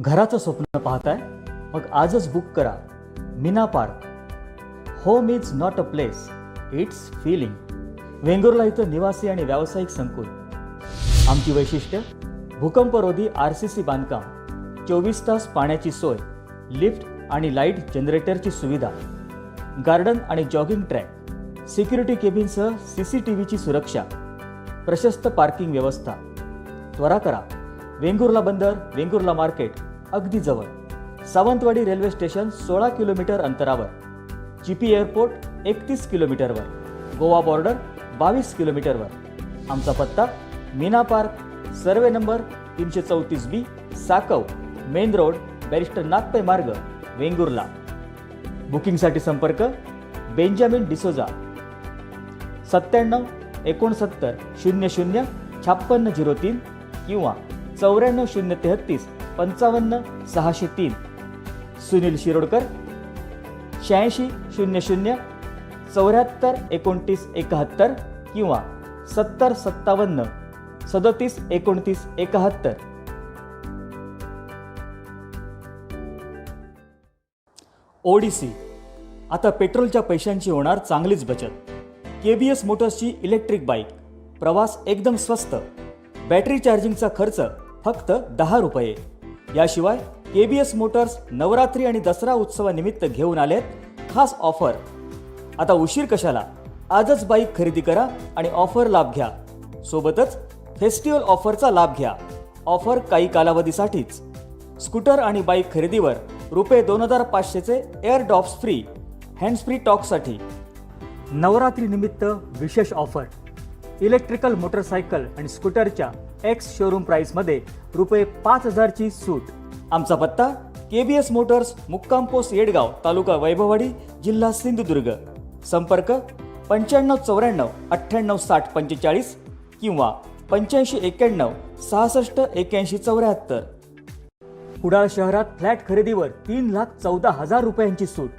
घराचं स्वप्न पाहताय? मग आजच बुक करा. Meena park. Home is not a place it's feeling Vengurla इथं निवासी आणि व्यावसायिक संकुल. आमची वैशिष्ट्य भूकंपरोधी आर सी सी बांधकाम. चोवीस तास पाण्याची सोय लिफ्ट आणि लाइट जनरेटरची सुविधा. गार्डन आणि जॉगिंग ट्रॅक. सिक्युरिटी केबिनसह सी सी टी व्हीची सुरक्षा. प्रशस्त पार्किंग व्यवस्था. त्वरा करा. वेंगुर्ला बंदर वेंगुर्ला मार्केट अगदी जवळ. सावंतवाडी रेल्वे स्टेशन सोळा किलोमीटर अंतरावर. चिपी एअरपोर्ट एकतीस किलोमीटरवर. गोवा बॉर्डर बावीस किलोमीटरवर. आमचा पत्ता मीना पार्क सर्वे नंबर तीनशे चौतीस B साकव main road barrister Nagpe मार्ग वेंगुर्ला. बुकिंगसाठी संपर्क बेंजामिन डिसोजा. सत्त्याण्णव एकोणसत्तर शून्य शून्य छप्पन्न झिरो तीन किंवा चौऱ्याण्णव शून्य तेहत्तीस पंचावन्न सहाशे तीन. सुनील शिरोडकर शहाऐंशी शून्य शून्य चौऱ्याहत्तर एकोणतीस एकाहत्तर किंवा सत्तर सत्तावन्न सदतीस एकोणतीस एकाहत्तर. ओडीसी. आता पेट्रोलच्या पैशांची होणार चांगलीच बचत. के बी एस मोटर्सची इलेक्ट्रिक बाईक. प्रवास एकदम स्वस्त. बॅटरी चार्जिंगचा खर्च फक्त दहा रुपये. याशिवाय K B S motors Navratri आणि दसरा उत्सवानिमित्त घेऊन आलेत खास ऑफर. आता उशीर कशाला? आजच बाईक खरेदी करा आणि ऑफर लाभ घ्या. सोबतच फेस्टिवल ऑफरचा लाभ घ्या. ऑफर काही कालावधीसाठीच. स्कूटर आणि बाईक खरेदीवर रुपये दोन हजार पाचशेचे एअर डॉप्स फ्री हँड्स फ्री टॉकसाठी नवरात्रीनिमित्त विशेष ऑफर. इलेक्ट्रिकल मोटरसायकल आणि स्कूटरच्या एक्स शोरूम प्राईसमध्ये रुपये पाच हजारची सूट. आमचा पत्ता के बी एस मोटर्स मुक्काम पोस्ट येडगाव तालुका वैभववाडी जिल्हा सिंधुदुर्ग. संपर्क पंच्याण्णव चौऱ्याण्णव अठ्ठ्याण्णव साठ पंचेचाळीस किंवा पंच्याऐंशी एक्याण्णव सहासष्ट एक्याऐंशी चौऱ्याहत्तर. कुडाळ शहरात फ्लॅट खरेदीवर तीन लाख चौदा हजार रुपयांची सूट.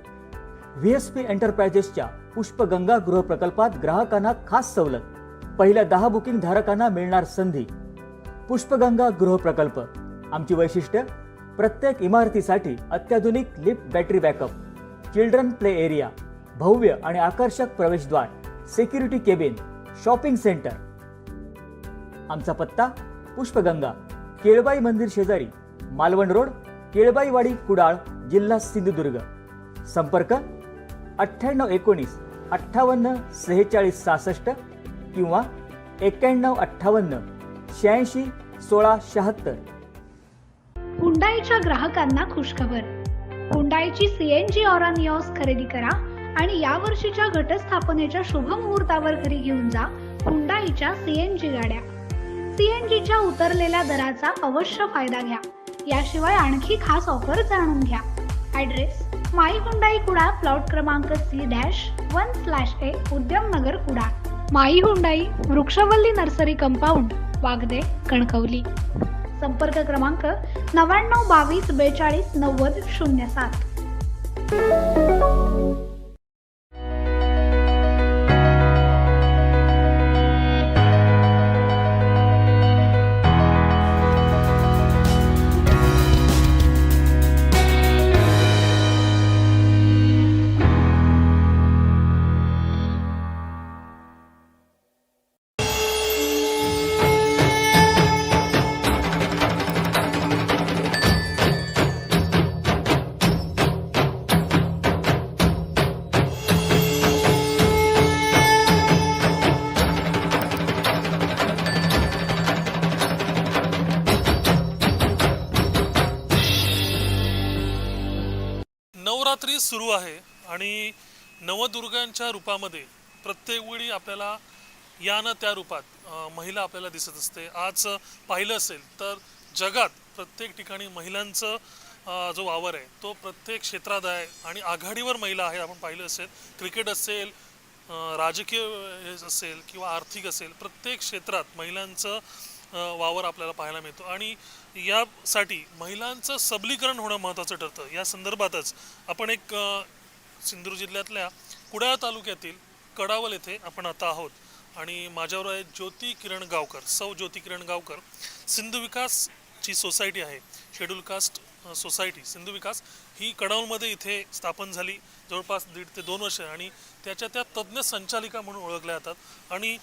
व्ही एस पी एंटरप्राइजेसच्या पुष्पगंगा गृहप्रकल्पात ग्राहकांना खास सवलत. पहिल्या दहा बुकिंग धारकांना मिळणार संधी. पुष्पगंगा गृहप्रकल्प आमची वैशिष्ट्य प्रत्येक इमारतीसाठी अत्याधुनिक lift battery backup children play area भव्य आणि आकर्षक प्रवेशद्वार सिक्युरिटी केबिन शॉपिंग सेंटर. आमचा पत्ता पुष्पगंगा केळबाई मंदिर शेजारी मालवण रोड केळबाईवाडी कुडाळ जिल्हा सिंधुदुर्ग. संपर्क अठ्ठ्याण्णव एकोणीस अठ्ठावन्न सेहेचाळीस सहासष्ट किंवा एक्क्याण्णव अठ्ठावन्न. शहाऐंशी सोळा शहात्तर. हुंडाईच्या ग्राहकांना खुशखबर. हुंडाईची सीएनजी ऑरानियॉस खरेदी करा आणि या वर्षीच्या घटस्थापनेच्या शुभ मुहूर्तावर घरी घेऊन जा हुंडाईच्या सीएनजी गाड्या. सीएनजीच्या उतरलेल्या दराचा अवश्य फायदा घ्या. याशिवाय आणखी खास ऑफर जाणून घ्या. Address my Hyundai Kuda plot क्रमांक C dash one slash A Udyamnagar Kuda. Mai Hyundai Vrukshavalli nursery compound. Wagde Kankavli. संपर्क क्रमांक नव्याण्णव बावीस बेचाळीस नव्वद शून्य सात. सुरू आहे आणि नवदुर्गांच्या रूपामध्ये प्रत्येक वेळी आपल्याला या ना त्या रूपात महिला आपल्याला दिसत असते. आज पाहिलं असेल तर जगात प्रत्येक ठिकाणी महिलांचं जो वावर आहे तो प्रत्येक क्षेत्रात आहे आणि आघाडीवर महिला आहे आपण पाहिलं असेल. क्रिकेट असेल राजकीय हे असेल किंवा आर्थिक असेल प्रत्येक क्षेत्रात महिलांचं वावर आपल्याला पाहायला मिळतो. आणि यासाठी महिलांचं सबलीकरण होणं महत्त्वाचं ठरतं. या संदर्भातच आपण एक सिंधुदुर्ग जिल्ह्यातल्या कुडाळ तालुक्यातील कडावल येथे आपण आता आहोत. आणि माझ्यावर आहे ज्योती किरण गावकर सौ ज्योती किरण गावकर. सिंधू विकासची सोसायटी आहे. Schedule caste society Sindhu Vikas ही कडाऊलमध्ये इथे स्थापन झाली. जवळपास दीड ते दोन वर्ष आणि त्याच्या त्या तज्ज्ञ संचालिका म्हणून ओळखल्या जातात. आणि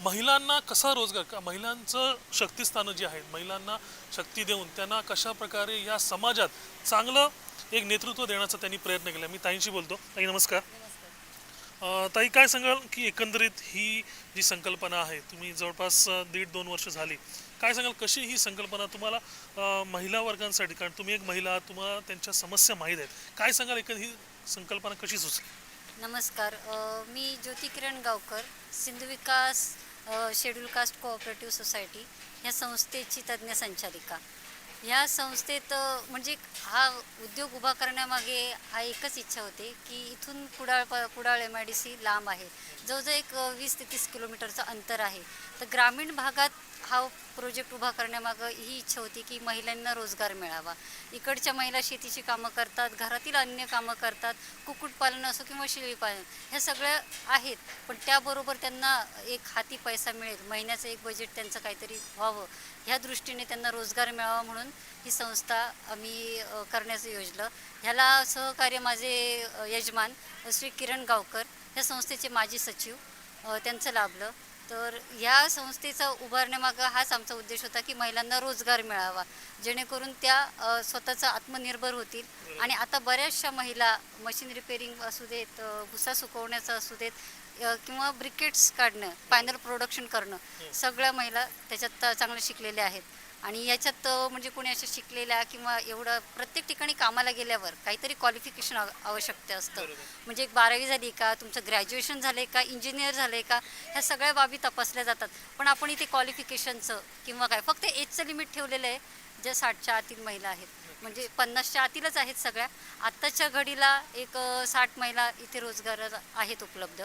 महिलांना कसा रोजगार का महिलांचं शक्तिस्थानं जी आहेत महिलांना शक्ती देऊन त्यांना कशा प्रकारे या समाजात चांगलं एक नेतृत्व देण्याचा त्यांनी प्रयत्न केला. मी ताईंशी बोलतो. ताई नमस्कार. ताई काय सांगाल की एकंदरीत ही जी संकल्पना आहे तुम्ही जवळपास दीड दोन वर्ष झाली. काय सांगाल कशी ही संकल्पना तुम्हाला महिला वर्गांसाठी कारण तुम्ही एक महिला तुम्हाला त्यांच्या समस्या माहीत आहेत. काय सांगाल एकंदर ही संकल्पना कशी सुचली? नमस्कार. मी Jyoti Kiran Gavkar Sindhu Vikas schedule caste cooperative society ह्या संस्थेची तज्ज्ञ संचालिका. ह्या संस्थेत म्हणजे हा उद्योग उभा करण्यामागे हा एकच इच्छा होती की इथून कुडाळ प Kudal M I D C लांब आहे. जवळजवळ एक वीस ते तीस किलोमीटरचं अंतर आहे. तर ग्रामीण भागात हा प्रोजेक्ट उभा करण्यामागं ही इच्छा होती की महिलांना रोजगार मिळावा. इकडच्या महिला शेतीची कामं करतात घरातील अन्य कामं करतात कुक्कुटपालन असो किंवा शेळीपालन ह्या सगळ्या आहेत. पण त्याबरोबर त्यांना एक हाती पैसा मिळेल महिन्याचं एक बजेट त्यांचं काहीतरी व्हावं ह्या दृष्टीने त्यांना रोजगार मिळावा म्हणून ही संस्था आम्ही करण्याचं योजलं. ह्याला सहकार्य माझे यजमान श्री किरण गावकर ह्या संस्थेचे माजी सचिव त्यांचं लाभलं. तर या संस्थेचा उभारण्यामागं हाच आमचा उद्देश होता की महिलांना रोजगार मिळावा. जेणेकरून त्या स्वतःचा आत्मनिर्भर होतील. आणि आता बऱ्याचशा महिला मशीन रिपेरिंग असू देत भुसा सुकवण्याचं असू देत किंवा ब्रिकेट्स काढणं फायनल प्रोडक्शन करणं सगळ्या महिला त्याच्यात चांगल्या शिकलेल्या आहेत. आणि याच्यात म्हणजे कोणी अशा शिकलेल्या किंवा एवढं प्रत्येक ठिकाणी कामाला गेल्यावर काहीतरी क्वालिफिकेशन आवश्यकता असतं. म्हणजे एक बारावी झाली का तुमचं ग्रॅज्युएशन झालं का इंजिनियर झालं आहे का ह्या सगळ्या बाबी तपासल्या जातात. पण आपण इथे क्वालिफिकेशनचं किंवा काय फक्त एजचं लिमिट ठेवलेलं आहे ज्या साठच्या आतील महिला आहेत. म्हणजे पन्नासच्या आतीलच आहेत सगळ्या. आत्ताच्या घडीला एक साठ महिला इथे रोजगार आहेत उपलब्ध.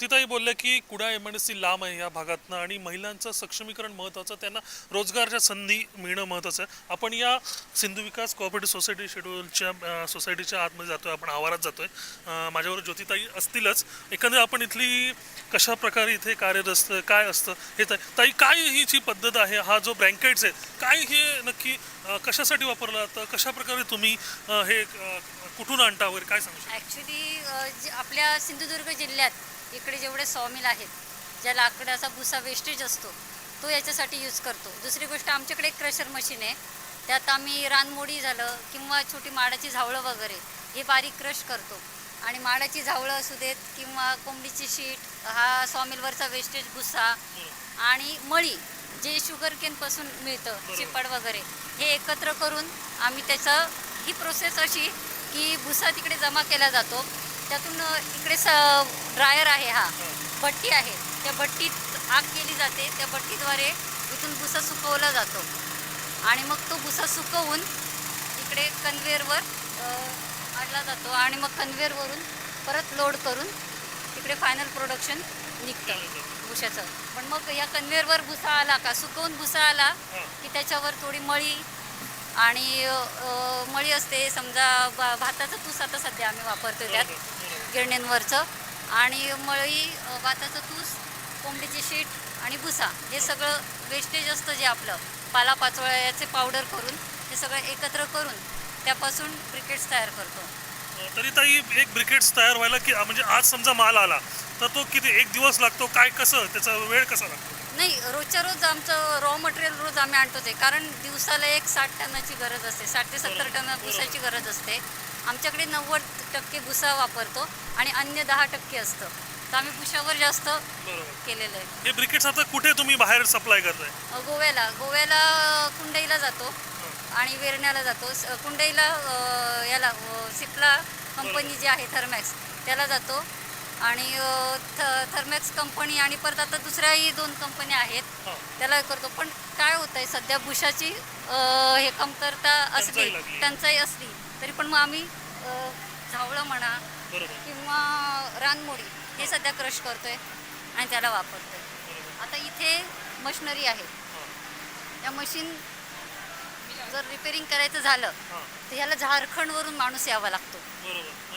तिथंही बोलले की कुडा एम एन सी लांब आहे या भागातनं आणि महिलांचं सक्षमीकरण महत्त्वाचं त्यांना रोजगारच्या संधी मिळणं महत्त्वाचं आहे. आपण या सिंधू विकास कोऑपरेटिव्ह सोसायटी शेड्यूलच्या सोसायटीच्या आतमध्ये जातोय आपण आवारात जातोय. अ, माझ्यावर ज्योतिताई असतीलच. एखाद्या आपण इथली कशा प्रकारे इथे कार्यरत असतं काय असतं हे ताई ताई काय ही जी पद्धत आहे हा जो ब्रँकेट्स आहे काय हे नक्की कशासाठी वापरलं जातं कशा प्रकारे तुम्ही हे कुठून आणता वगैरे काय सांगू शकता? ॲक्च्युली आपल्या सिंधुदुर्ग जिल्ह्यात इकडे जेवढे सॉमिल आहेत ज्या लाकडाचा भुसा वेस्टेज असतो तो याच्यासाठी यूज करतो. दुसरी गोष्ट आमच्याकडे एक क्रशर मशीन आहे. त्यात आम्ही रानमोडी झालं किंवा छोटी माडाची झावळं वगैरे हे बारीक क्रश करतो. आणि माडाची झावळं असू देत किंवा कोंबडीची शीट हा सॉमिलवरचा वेस्टेज भुसा आणि मळी जे शुगर केनपासून मिळतं चिपड वगैरे हे एकत्र करून आम्ही त्याचं ही प्रोसेस अशी की भुसा तिकडे जमा केला जातो. त्यातून इकडे स ड्रायर आहे हा. भट्टी आहे. त्या भट्टीत आग केली जाते. त्या भट्टीद्वारे इथून भुसा सुकवला जातो. आणि मग तो भुसा सुकवून इकडे कन्व्हेअरवर आणला जातो आणि मग कन्व्हेअरवरून परत लोड करून तिकडे फायनल प्रोडक्शन निघतं. भुशाचं पण मग या कन्व्हेअरवर भुसा आला का? सुकवून भुसा आला की त्याच्यावर थोडी मळी आणि मळी असते. समजा भा भाताचं तूस आता सध्या आम्ही वापरतो त्यात. गिरणींवरचं. आणि मळी भाताचं तूस कोंबडीची शीट आणि भुसा हे सगळं वेस्टेज असतं जे आपलं. पालापाचोळ्या याचे पावडर करून हे सगळं एकत्र करून त्यापासून ब्रिकेट्स तयार करतो. तरी ताई एक ब्रिकेट्स तयार व्हायला की म्हणजे आज समजा माल आला तर तो किती एक दिवस लागतो काय कसं त्याचा वेळ कसा लागतो? नाही रोजच्या रोज आमचं रॉ मटेरियल रोज आम्ही आणतोच आहे कारण दिवसाला एक साठ टनाची गरज असते. साठ ते सत्तर टन भुसाची गरज असते. आमच्याकडे नव्वद टक्के भुसा वापरतो आणि अन्य दहा टक्के असतं. तर आम्ही भुशावर जास्त केलेलं आहे. हे ब्रिकेट्स आता कुठे तुम्ही बाहेर सप्लाय करताय? अ, गोव्याला. गोव्याला कुंडईला जातो आणि वेरण्याला जातो. स- कुंडईला अ, याला अ, सिप्ला कंपनी जी आहे थर्मॅक्स त्याला जातो. आणि थ थर्मॅक्स कंपनी आणि परत आता दुसऱ्याही दोन कंपन्या आहेत. हां. त्याला हे करतो. पण काय होतं आहे सध्या बुशाची अ, हे कमतरता असली टंचाई लागली. टंचाई असली तरी पण मग आम्ही अ, झावळं म्हणा बरोबर. किंवा रानमोडी हे सध्या क्रश करतोय आणि त्याला वापरतोय. बरोबर. आता इथे मशिनरी आहे. हां. या मशीन जर रिपेरिंग करायचं झालं हां. तर ह्याला झारखंडवरून माणूस यावा लागतो. बरोबर.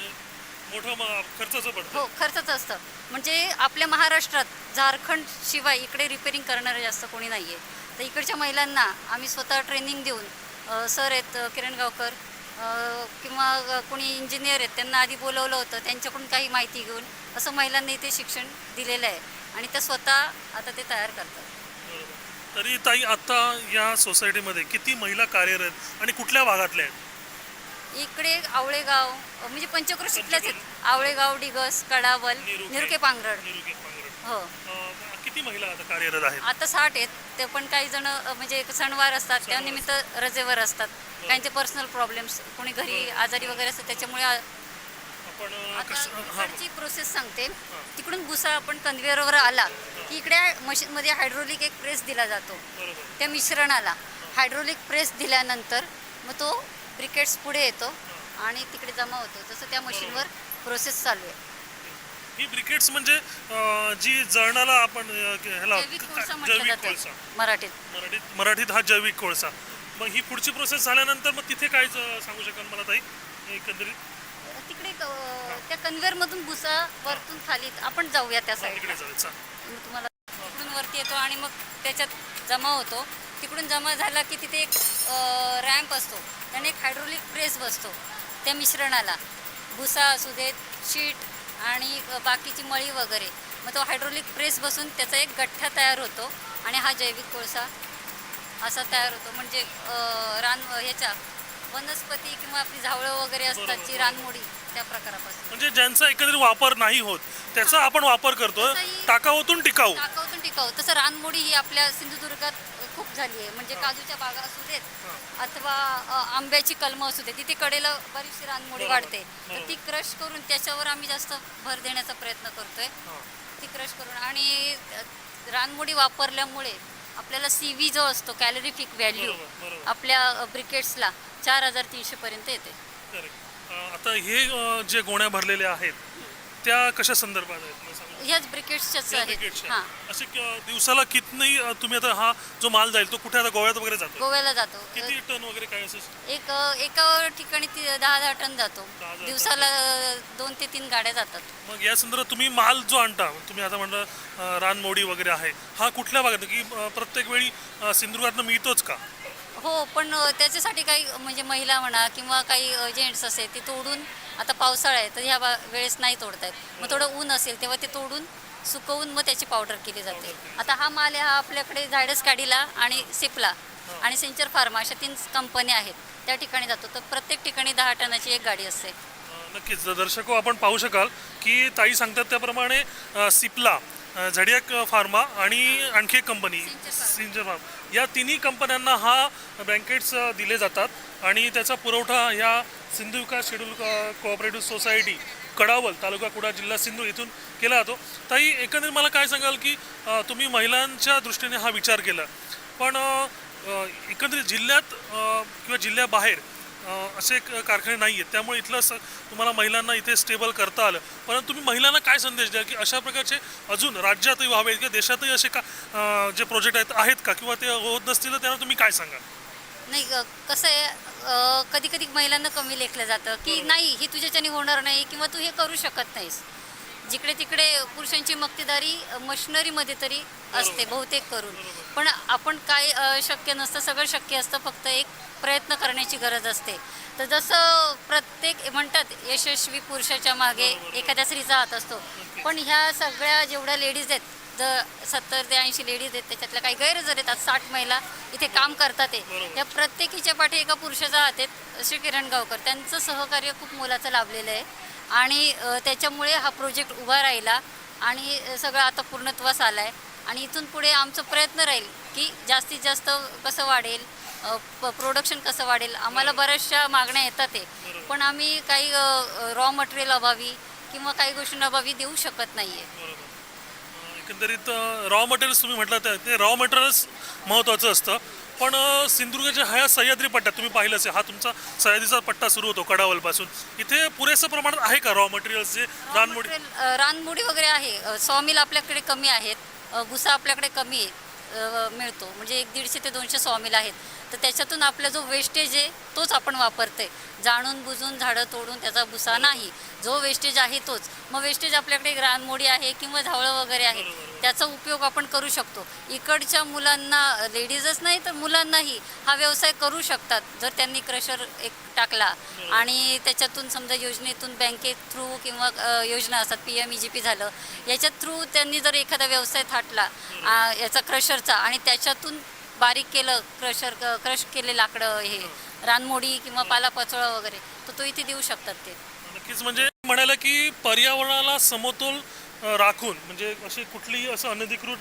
मोठं खर्चाचं पडतं. हो खर्चच असतं. म्हणजे आपल्या महाराष्ट्रात झारखंड शिवाय इकडे रिपेरिंग करणारं जास्त कोणी नाही आहे तर इकडच्या महिलांना आम्ही स्वतः ट्रेनिंग देऊन सर आहेत किरण गावकर किंवा कोणी इंजिनियर आहेत त्यांना आधी बोलवलं होतं त्यांच्याकडून काही माहिती घेऊन असं महिलांना इथे शिक्षण दिलेलं आहे आणि त्या स्वतः आता ते तयार करतात. तरी ताई आता या सोसायटीमध्ये किती महिला कार्यरत आणि कुठल्या भागातल्या आहेत? इकडे आवळेगाव म्हणजे पंचक्रोशीतल्याच आहेत. आवळेगाव डिगस कडावल निरुके. निरुके पांगरड. निरुगे, पांगरड. हो. अं, किती महिला आता कार्यरत आहेत? आता साठ आहेत. ते पण काही जण अ, म्हणजे सणवार असतात. त्या निमित्त रजेवर असतात. काहींचे पर्सनल प्रॉब्लेम्स कोणी घरी आजारी वगैरे असतात त्याच्यामुळे आ- आपण अं, आता कसं हां प्रोसेस सांगते. तिकडून भुसा आपण कन्व्हेअरवर आला की इकडे मशीनमध्ये हायड्रोलिक एक प्रेस दिला जातो. बरोबर. त्या मिश्रणाला हायड्रोलिक प्रेस दिल्यानंतर मग तो ब्रिकेट्स पुढे येतो आणि तिकडे जमा होतो. तसं त्या मशीनवर प्रोसेस चालू आहे. ही ब्रिकेट्स म्हणजे अं, जी जळणाला आपण अं, ह्याला जैविक कोळसा का- म्हटलं जैविक कोळसा. जातं मराठीत. मराठीत मराठीत हा जैविक कोळसा. मग ही पुढची प्रोसेस झाल्यानंतर मग तिथे काय ज- सांगू शकाल मला ताई? एकंदरीत? तिकडे त्या कन्व्हेअरमधून भुसा वरतून खाली आपण जाऊया त्या हा, साईडला. तिकडे जायचं मग तुम्हाला तिकडून वरती येतो आणि मग त्याच्यात जमा होतो. तिकडून जमा झाला की तिथे एक रॅम्प असतो. त्याने एक हायड्रोलिक प्रेस बसतो त्या मिश्रणाला. भुसा असू देत शीट आणि बाकीची मळी वगैरे. मग तो हायड्रोलिक प्रेस बसून त्याचा एक गठ्ठा तयार होतो आणि हा जैविक कोळसा असा तयार होतो. म्हणजे रान ह्याच्या वनस्पती किंवा आपली झावळं वगैरे असतात जी रानमोडी त्या प्रकारापासून. म्हणजे ज्यांचा एकंदरीत वापर नाही होत त्याचा आपण वापर करतो तसंही- टाकाऊतून टिकाऊ. टाकाऊतून टिकाऊ. तसं रानमोडी ही आपल्या सिंधुदुर्गात झाली आहे. म्हणजे काजूच्या बागा असू देत अथवा आंब्याची कलमं असू देत तिथे कडेला बरीचशी रानमोडी वाढते. तर. ती क्रश करून त्याच्यावर आम्ही जास्त भर देण्याचा प्रयत्न करतोय. ती क्रश करून आणि रानमोडी वापरल्यामुळे आपल्याला सी व्ही जो असतो कॅलरीफिक व्हॅल्यू. आपल्या ब्रिकेट्सला चार हजार तीनशे पर्यंत येते. आता हे जे गोण्या भरलेल्या आहेत त्या कशा संदर्भात आहेत. ह्याच ब्रिकेट्सच्याच या आहेत. हां. असे क- दिवसाला कितनी अं, तुम्ही आता हा जो माल जाईल तो कुठे आता गोव्यात वगैरे जातो? गोव्याला जातो. किती टन वगैरे काय असं? एक एका ठिकाणी ती दहा दहा टन जातो. दहा टन. दिवसाला अ, दोन ते तीन गाड्या जातात. मग या संदर्भात तुम्ही माल जो आणता तुम्ही आता म्हणलं अं, रानमोडी वगैरे आहे हा कुठल्या भागात? की अं, प्रत्येक वेळी अं, सिंधुदुर्गातनं मिळतोच का? हो पण अ, त्याच्यासाठी काही म्हणजे महिला म्हणा किंवा काही जेंट्स असेल ते तोडून आता पावसाळा आहे तर ह्या वेळेस नाही तोडतायत. मग थोडं ऊन असेल तेव्हा ते तोडून सुकवून मग त्याची पावडर केली जाते. आता हा माल आहे हा आपल्याकडे झायडस काडीला आणि सिपला आणि सेंचर फार्मा अशा तीन कंपन्या आहेत. त्या ठिकाणी जातो. तर प्रत्येक ठिकाणी दहा टनाची एक गाडी असते. नक्कीच. दर्शको आपण पाहू शकाल की ताई सांगतात त्याप्रमाणे सिप्ला झडियाक फार्मा आणि आणखी एक कंपनी सिंचर फार्मा. या तिन्ही कंपन्यांना हा ब्लँकेट्स दिले जातात. आणि त्याचा पुरवठा ह्या Sindhu Vikas schedule cooperative society Kadawal taluka Kuda जिल्हा सिंधू इथून केला जातो. ताई एकंदरीत मला काय सांगाल की तुम्ही महिलांच्या दृष्टीने हा विचार केला. पण एकंदरीत जिल्ह्यात किंवा जिल्ह्याबाहेर असे कारखाने नाही आहेत त्यामुळे इथलं स तुम्हाला महिलांना इथे स्टेबल करता आलं. परंतु तुम्ही महिलांना काय संदेश द्या की अशा प्रकारचे अजून राज्यातही व्हावेत किंवा देशातही असे का जे प्रोजेक्ट आहेत आहेत का? किंवा ते होत नसतील तर त्यांना तुम्ही काय सांगाल? नाही कसं आहे कधी कधी महिलांना कमी लेखलं जातं की नाही हे तुझ्याच्याने होणार नाही किंवा तू हे करू शकत नाहीस. जिकडे तिकडे पुरुषांची मक्तेदारी मशिनरीमध्ये तरी असते बहुतेक करून. पण आपण काय शक्य नसतं सगळं शक्य असतं फक्त एक प्रयत्न करण्याची गरज असते. तर जसं प्रत्येक म्हणतात यशस्वी पुरुषाच्या मागे एखाद्या स्त्रीचा हात असतो. पण ह्या सगळ्या जेवढ्या लेडीज आहेत ज सत्तर ते ऐंशी लेडीज आहेत त्याच्यातल्या काही गैरहजर आहेत आज साठ महिला इथे काम करतात आहे या प्रत्येकीच्या पाठी एका पुरुषाचा हात आहेत श्री किरण गावकर. त्यांचं सहकार्य खूप मोलाचं लाभलेलं आहे. आणि त्याच्यामुळे हा प्रोजेक्ट उभा राहिला आणि सगळं आता पूर्णत्वास आला आहे आणि इथून पुढे आमचा प्रयत्न राहील की जास्तीत जास्त कसं वाढेल प्रोडक्शन कसं वाढेल? आम्हाला बऱ्याचशा मागण्या येतात आहे पण आम्ही काही रॉ मटेरियल अभावी किंवा काही गोष्टींअभावी देऊ शकत नाही आहे एकंदरीत रॉ मटेरियल्स तुम्ही म्हटलं तर ते रॉ मटेरियल्स महत्त्वाचं असतं. पण सिंधुदुर्गाच्या ह्या सह्याद्री पट्ट्यात तुम्ही पाहिलंच आहे हा तुमचा सह्याद्रीचा पट्टा सुरू होतो कडावलपासून. इथे पुरेसं प्रमाणात आहे का रॉ मटेरियल्स जे रानमोडी रानमुडी वगैरे आहे. सॉमिल आपल्याकडे कमी आहेत. भुसा आपल्याकडे कमी आहे, मिळतो. म्हणजे एक दीडशे ते दोनशे सॉमिल आहेत. तर त्याच्यातून आपला जो वेस्टेज आहे तोच आपण वापरतोय. जाणून बुजून झाडं तोडून त्याचा भुसा नाही. जो वेस्टेज आहे तोच. मग वेस्टेज आपल्याकडे रानमोडी आहे किंवा झावळं वगैरे आहे. त्याचा उपयोग आपण करू शकतो. इकडच्या मुलांना लेडीजच नाही तर मुलांनाही हा व्यवसाय करू शकतात जर त्यांनी क्रशर एक टाकला. आणि त्याच्यातून समजा योजनेतून बँकेत थ्रू किंवा योजना असतात P M E G P झालं याच्या थ्रू त्यांनी जर एखादा व्यवसाय थाटला याचा क्रशरचा आणि त्याच्यातून बारीक केलं क्रशर क्रश केले लाकडं हे रानमोडी किंवा पालापाचोळा वगैरे तर तो इथे देऊ शकतात ते. नक्कीच म्हणजे म्हणाला की पर्यावरणाला समतोल राखून म्हणजे अशी कुठलीही असं अनधिकृत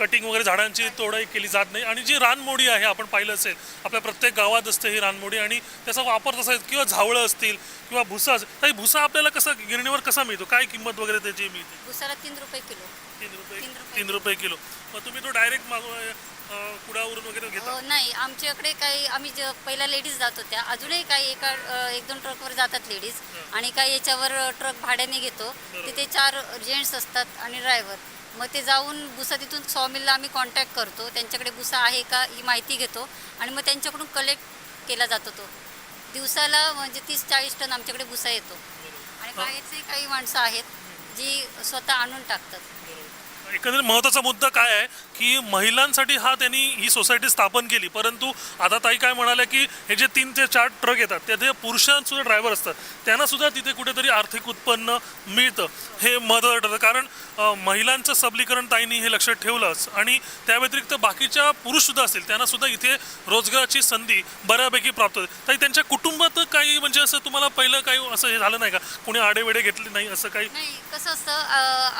कटिंग वगैरे झाडांची तोडाई केली जात नाही. आणि जी रानमोडी आहे आपण पाहिलं असेल आपल्या प्रत्येक गावात असते ही रानमोडी आणि त्याचा वापर तसा किंवा झावळं असतील किंवा भुसा असेल तर हे भुसा आपल्याला कसा गिरणीवर कसा मिळतो? काय किंमत वगैरे त्याची मिळते? भुसाला तीन रुपये किलो. तीन रुपये तीन रुपये. तीन रुपये किलो. मग तुम्ही तो डायरेक्ट कुडावरून वगैरे घेता? अ, नाही. आमच्याकडे काही आम्ही जे पहिल्या लेडीज जात होत्या. अजूनही काही एका अ, एक दोन ट्रकवर जातात लेडीज आणि काही याच्यावर ट्रक भाड्याने घेतो. तिथे चार जेंट्स असतात आणि ड्रायव्हर मग ते जाऊन भुसा तिथून सॉमिलला आम्ही कॉन्टॅक्ट करतो. त्यांच्याकडे भुसा आहे का ही माहिती घेतो. आणि मग त्यांच्याकडून कलेक्ट केला जातो तो. दिवसाला म्हणजे तीस चाळीस टन आमच्याकडे भुसा येतो. आणि बाहेरचे काही माणसं आहेत जी स्वतः आणून टाकतात. एकंदरीत महत्त्वाचा मुद्दा काय आहे? की महिलांसाठी हा त्यांनी ही सोसायटी स्थापन केली. परंतु आता ताई काय म्हणाल्या की हे जे तीन ते चार ट्रक येतात त्याचे पुरुषांसुद्धा ड्रायव्हर असतात त्यांना सुद्धा तिथे कुठेतरी आर्थिक उत्पन्न मिळतं. हे महत्त्वाचं ठरतं कारण महिलांचं सबलीकरण ताईंनी हे लक्षात ठेवलंच आणि त्या व्यतिरिक्त बाकीच्या पुरुषसुद्धा असतील त्यांना सुद्धा इथे रोजगाराची संधी बऱ्यापैकी प्राप्त होते. ताई त्यांच्या कुटुंबात काही म्हणजे असं तुम्हाला पहिलं काही असं हे झालं नाही का? कोणी आडेवेडे घेतले नाही असं काही? नाही कसं असतं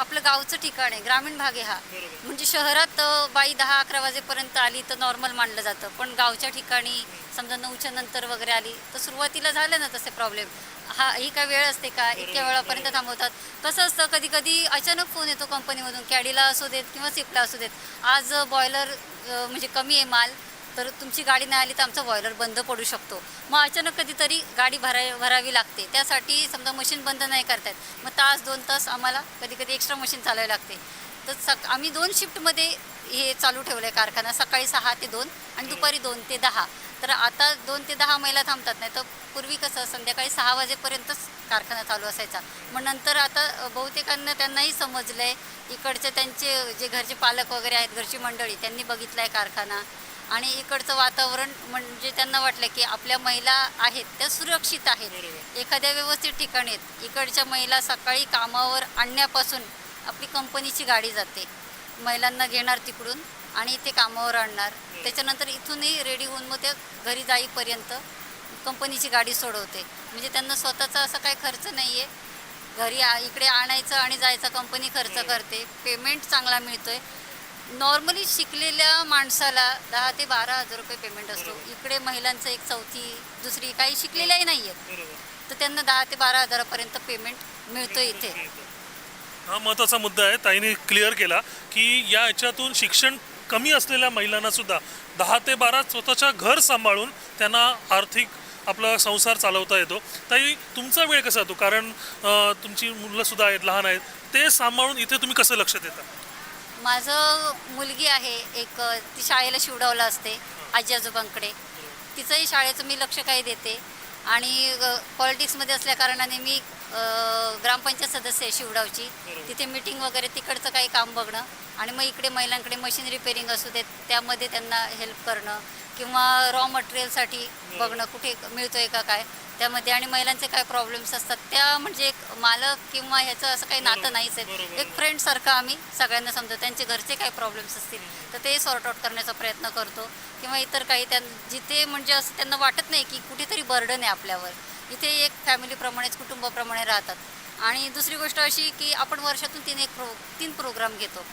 आपलं गावचं ठिकाण आहे ग्रामीण भाग आहे हा. म्हणजे शहरात बाई दहा अकरा वाजेपर्यंत आली तर नॉर्मल मानलं जातं. पण गावच्या ठिकाणी समजा नऊच्या नंतर वगैरे आली तर सुरुवातीला झालं ना तसे प्रॉब्लेम हा ही काय वेळ असते का? इतक्या वेळापर्यंत थांबवतात. कसं असतं कधी कधी अचानक फोन येतो कंपनीमधून कॅडीला असू देत किंवा सिपला असू देत. आज बॉयलर म्हणजे कमी आहे माल तर तुमची गाडी नाही आली तर आमचा बॉयलर बंद पडू शकतो. मग अचानक कधीतरी गाडी भराय भरावी लागते. त्यासाठी समजा मशीन बंद नाही करतायत मग तास दोन तास आम्हाला कधी कधी एक्स्ट्रा मशीन चालवावी लागते. तर सक आम्ही दोन शिफ्टमध्ये हे चालू ठेवलं आहे कारखाना सकाळी सहा ते दोन आणि दुपारी दोन ते दहा. तर आता दोन ते दहा महिला थांबतात नाही तर पूर्वी कसं संध्याकाळी सहा वाजेपर्यंतच कारखाना चालू असायचा. मग नंतर आता बहुतेकांना त्यांनाही समजलं आहे इकडचे त्यांचे जे घरचे पालक वगैरे आहेत घरची मंडळी त्यांनी बघितलं आहे कारखाना. आणि इकडचं वातावरण म्हणजे त्यांना वाटलं की आपल्या महिला आहेत त्या सुरक्षित आहेत. एखाद्या व्यवस्थित ठिकाणी आहेत. इकडच्या महिला सकाळी कामावर आणण्यापासून आपली कंपनीची गाडी जाते. महिलांना घेणार तिकडून आणि इथे कामावर आणणार. त्याच्यानंतर इथूनही रेडी होऊन मग त्या घरी जाईपर्यंत कंपनीची गाडी सोडवते. म्हणजे त्यांना स्वतःचा असा काही खर्च नाही आहे घरी आ- इकडे आणायचं आणि जायचा कंपनी खर्च करते. पेमेंट चांगला मिळतोय. नॉर्मली शिकलेल्या माणसाला दहा ते बारा हजार रुपये पेमेंट असतो. इकडे महिलांचं एक चौथी दुसरी काही शिकलेल्याही नाही आहेत तर त्यांना दहा ते बारा हजारापर्यंत पेमेंट मिळतो इथे. हा महत्त्वाचा मुद्दा आहे. ताईने क्लिअर केला की या याच्यातून शिक्षण कमी असलेल्या महिलांना सुद्धा दहा ते बारा स्वतःच्या घर सांभाळून त्यांना आर्थिक आपला संसार चालवता येतो. ताई तुमचा वेळ कसा येतो? कारण तुमची मुलंसुद्धा आहेत लहान आहेत. ते सांभाळून इथे तुम्ही कसं लक्ष देता? माझं मुलगी आहे. एक ती शाळेला शिवडावला असते आजी आजोबांकडे. तिचंही शाळेचं मी लक्ष काही देते. आणि पॉलिटिक्समध्ये असल्या कारणाने मी ग्रामपंचायत सदस्य आहे शिवडावची तिथे मीटिंग वगैरे तिकडचं काही काम बघणं आणि मग इकडे महिलांकडे मशीन रिपेरिंग असू देत त्यामध्ये त्यांना हेल्प करणं. किंवा रॉ मटेरियलसाठी बघणं कुठे मिळतोय का काय त्यामध्ये आणि महिलांचे काय प्रॉब्लेम्स असतात त्या म्हणजे एक मालक किंवा ह्याचं असं काही नातं नाहीच आहे. एक फ्रेंडसारखं आम्ही सगळ्यांना समजतो त्यांचे घरचे काही प्रॉब्लेम्स असतील तर ते सॉर्ट आउट करण्याचा प्रयत्न करतो. किंवा इतर काही त्यां जिथे म्हणजे असं त्यांना वाटत नाही की कुठेतरी बर्डन आहे आपल्यावर. इथे एक फॅमिलीप्रमाणेच कुटुंबाप्रमाणे राहतात. आणि दुसरी गोष्ट अशी की आपण वर्षातून तीन एक प्रो तीन प्रोग्राम घेतो.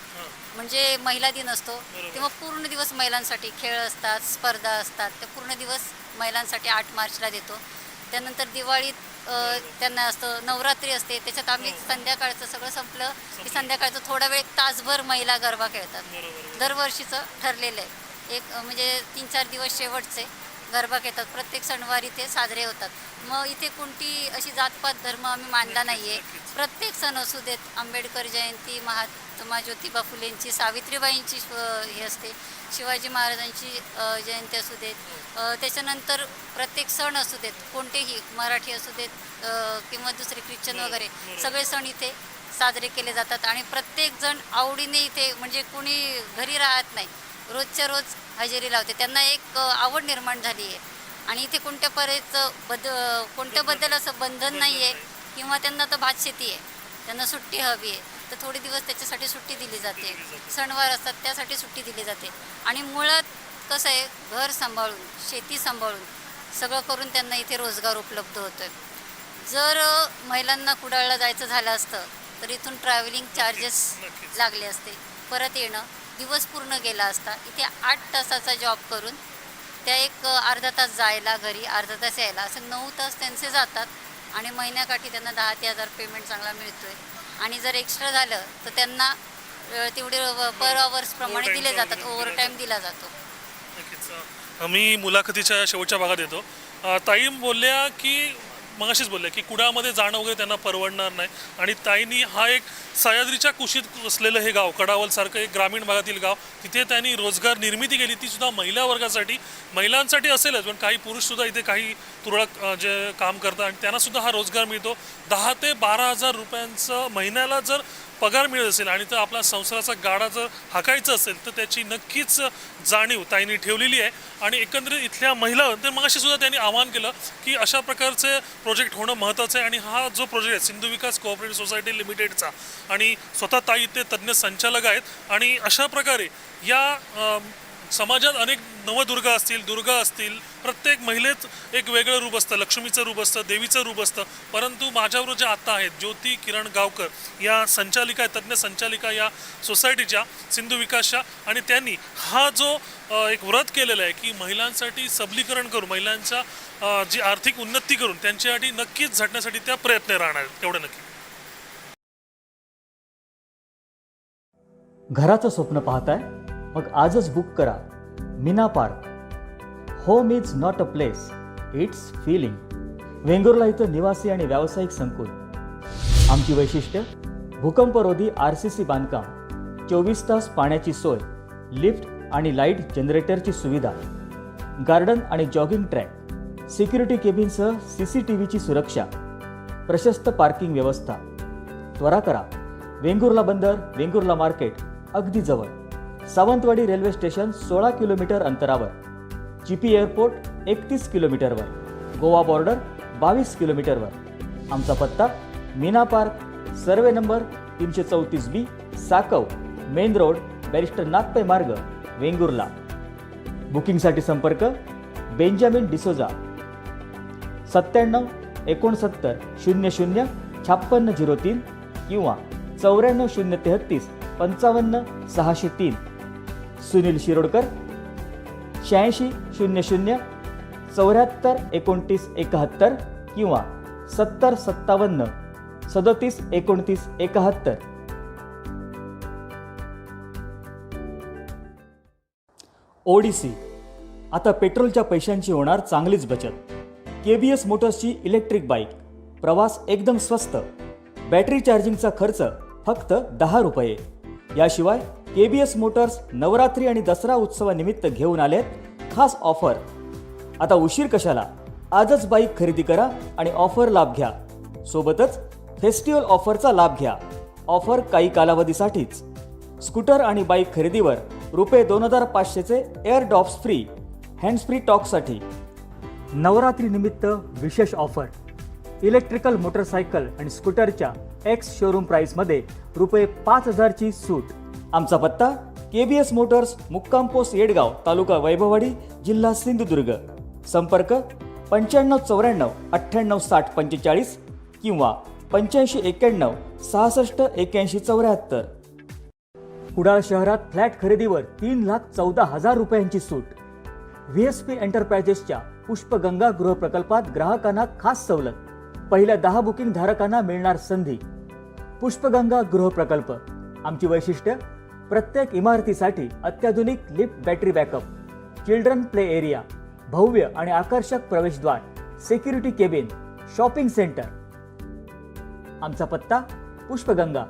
म्हणजे महिला दिन असतो तेव्हा पूर्ण दिवस महिलांसाठी खेळ असतात स्पर्धा असतात ते पूर्ण दिवस महिलांसाठी आठ मार्चला देतो. त्यानंतर दिवाळीत त्यांना असतं नवरात्री असते. त्याच्यात आम्ही संध्याकाळचं सगळं संपलं की संध्याकाळचं थोडा वेळ तासभर महिला गरबा खेळतात. दरवर्षीचं ठरलेलं आहे. एक म्हणजे तीन चार दिवस शेवटचे गरबा घेतात प्रत्येक सणवार इथे साजरे होतात. मग इथे कोणती अशी जातपात धर्म आम्ही मानला नाही आहे प्रत्येक सण असू देत आंबेडकर जयंती महात्मा ज्योतिबा फुलेंची सावित्रीबाईंची हे असते शिवाजी महाराजांची जयंती असू देत. त्याच्यानंतर प्रत्येक सण असू देत कोणतेही मराठी असू देत किंवा दुसरे ख्रिश्चन वगैरे सगळे सण इथे साजरे केले जातात आणि प्रत्येकजण आवडीने इथे म्हणजे कुणी घरी राहत नाही रोजच्या रोज हजेरी लावते. त्यांना एक आवड निर्माण झाली आहे आणि इथे कोणत्या पर्यंत बद कोणत्याबद्दल असं बंधन नाही आहे किंवा त्यांना तर भात शेती आहे त्यांना सुट्टी हवी आहे. तर थोडे दिवस त्याच्यासाठी सुट्टी दिली जाते. सणवार असतात त्यासाठी सुट्टी दिली जाते. आणि मुळात कसं आहे घर सांभाळून शेती सांभाळून सगळं करून त्यांना इथे रोजगार उपलब्ध होतो आहे जर महिलांना कुडाळला जायचं झालं असतं तर इथून ट्रॅव्हलिंग चार्जेस. लागले असते. परत येणं दिवस पूर्ण गेला असता. इथे आठ तासाचा जॉब करून त्या एक अर्धा तास जायला घरी अर्धा तास यायला. असं नऊ तास त्यांचे जातात आणि महिन्याकाठी त्यांना दहा ते हजार पेमेंट चांगला मिळतोय. आणि जर एक्स्ट्रा झालं तर त्यांना तेवढे पर आवर्सप्रमाणे दिले जातात. ओव्हर टाईम दिला जातो. मी मुलाखतीच्या शेवटच्या भागात येतो. ताई बोलल्या की मगाशीच बोलले की कुडामध्ये जाणं वगैरे त्यांना परवडणार नाही. आणि ताईंनी हा एक सह्याद्रीच्या कुशीत असलेलं हे गाव कडावलसारखं एक ग्रामीण भागातील गाव तिथे त्यांनी रोजगार निर्मिती केली. ती सुद्धा महिला वर्गासाठी महिलांसाठी असेलच पण काही पुरुषसुद्धा इथे काही तुरळक जे काम करतात आणि त्यांनासुद्धा हा रोजगार मिळतो. दहा ते बारा हजार रुपयांचं महिन्याला जर पगार मिळत असेल आणि तर आपला संसाराचा गाडा जर हाकायचा असेल तर त्याची नक्कीच जाणीव ताईंनी ठेवलेली आहे. आणि एकंदरीत इथल्या महिला तर मगाशी सुद्धा त्यांनी आवाहन केलं की अशा प्रकारचे प्रोजेक्ट होणं महत्त्वाचं आहे. आणि हा जो प्रोजेक्ट आहे सिंधू विकास कोऑपरेटिव्ह सोसायटी लिमिटेडचा आणि स्वतः ताई ते तज्ज्ञ संचालक आहेत. आणि अशा प्रकारे या समाजात अनेक नवदुर्गा असतील दुर्गा असतील प्रत्येक महिलेत एक वेगळं रूप असतं लक्ष्मीचं रूप असतं देवीचं रूप असतं. परंतु माझ्यावर ज्या आत्ता आहेत ज्योती किरण गावकर या संचालिका तज्ज्ञ संचालिका या सोसायटीच्या सिंधू विकासच्या आणि त्यांनी हा जो एक व्रत केलेला आहे की महिलांसाठी सबलीकरण करून महिलांच्या जी आर्थिक उन्नती करून त्यांच्यासाठी नक्कीच झटण्यासाठी त्या प्रयत्न राहणार आहेत. तेवढं नक्की. घराचं स्वप्न पाहताय? मग आजच बुक करा. Meena park. Home is not a place it's feeling Vengurla इथं निवासी आणि व्यावसायिक संकुल. आमची वैशिष्ट्य भूकंपरोधी आर सी सी बांधकाम. चोवीस तास पाण्याची सोय लिफ्ट आणि लाइट जनरेटरची सुविधा. गार्डन आणि जॉगिंग ट्रॅक. सिक्युरिटी केबिनसह सी सी टी व्हीची सुरक्षा. प्रशस्त पार्किंग व्यवस्था. त्वरा करा. वेंगुर्ला बंदर वेंगुर्ला मार्केट अगदी जवळ. सावंतवाडी रेल्वे स्टेशन सोळा किलोमीटर अंतरावर. चिपी एअरपोर्ट एकतीस किलोमीटरवर. गोवा बॉर्डर बावीस किलोमीटरवर. आमचा पत्ता मीना पार्क सर्वे नंबर तीनशे चौतीस B साकव main road barrister Nagpai मार्ग वेंगुर्ला. बुकिंगसाठी संपर्क बेंजामिन डिसोजा. सत्त्याण्णव एकोणसत्तर शून्य शून्य छप्पन्न झिरो तीन किंवा चौऱ्याण्णव शून्य तेहत्तीस पंचावन्न सहाशे तीन. सुनील शिरोडकर शहाऐंशी शून्य शून्य चौऱ्याहत्तर एकोणतीस एकाहत्तर किंवा सत्तर सत्तावन्न सदतीस एकोणतीस एकाहत्तर. ओडिसी. आता पेट्रोलच्या पैशांची होणार चांगलीच बचत. के बी एस मोटर्सची इलेक्ट्रिक बाईक. प्रवास एकदम स्वस्त. बॅटरी चार्जिंगचा खर्च फक्त दहा रुपये. याशिवाय K B S motors Navratri आणि दसरा उत्सवानिमित्त घेऊन आलेत. खास ऑफर. आता उशीर कशाला? आजच बाईक खरेदी करा आणि ऑफर लाभ घ्या. सोबतच फेस्टिवल ऑफरचा लाभ घ्या. ऑफर काही कालावधीसाठीच. स्कूटर आणि बाईक खरेदीवर रुपये दोन हजार पाचशेचे एअर डॉप्स फ्री. हँड्स फ्री टॉकसाठी नवरात्रीनिमित्त विशेष ऑफर. इलेक्ट्रिकल मोटरसायकल आणि स्कूटरच्या एक्स शोरूम प्राईसमध्ये रुपये पाच हजारची सूट. आमचा पत्ता के बी एस मोटर्स मुक्काम पोस्ट येडगाव तालुका वैभववाडी जिल्हा सिंधुदुर्ग. संपर्क पंच्याण्णव चौऱ्याण्णव अठ्ठ्याण्णव साठ पंचेचाळीस किंवा पंच्याऐंशी एक्क्याण्णव सहासष्ट एक्याऐंशी चौऱ्याहत्तर. कुडाळ शहरात फ्लॅट खरेदीवर तीन लाख चौदा हजार रुपयांची सूट. व्ही एस पी एंटरप्राइजेसच्या पुष्पगंगा गृहप्रकल्पात ग्राहकांना खास सवलत. पहिल्या दहा बुकिंग धारकांना मिळणार संधी. पुष्पगंगा गृहप्रकल्प आमची वैशिष्ट्य प्रत्येक इमारतीसाठी अत्याधुनिक lift battery backup children play area भव्य आणि आकर्षक प्रवेशद्वार सिक्युरिटी केबिन शॉपिंग सेंटर. आमचा पत्ता पुष्पगंगा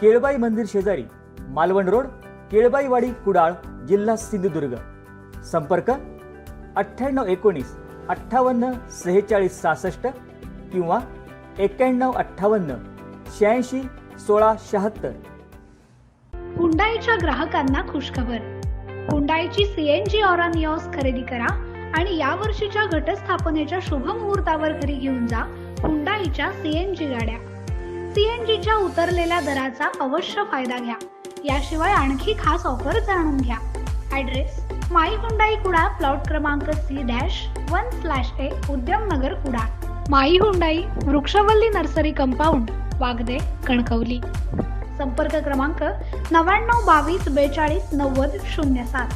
केळबाई मंदिर शेजारी मालवण रोड केळबाईवाडी कुडाळ जिल्हा सिंधुदुर्ग. संपर्क अठ्ठ्याण्णव एकोणीस अठ्ठावन्न सेहेचाळीस सहासष्ट किंवा एक्क्याण्णव अठ्ठावन्न शहाऐंशी सोळा शहात्तर. हुंडाईच्या ग्राहकांना खुशखबर. हुंडाईची सीएनजी ऑरा निऑस खरेदी करा आणि या वर्षीच्या घटस्थापनेच्या शुभ मुहूर्तावर घरी घेऊन जा हुंडाईच्या सीएनजी गाड्या. सीएनजीच्या उतरलेल्या दराचा अवश्य फायदा घ्या. याशिवाय आणखी खास ऑफर जाणून घ्या. Address my Hyundai Kuda plot क्रमांक C dash one slash A Udyamnagar Kuda. Mai Hyundai Vrukshavalli nursery compound Wagde Kankavli. संपर्क क्रमांक नव्याण्णव बावीस बेचाळीस नव्वद शून्य सात.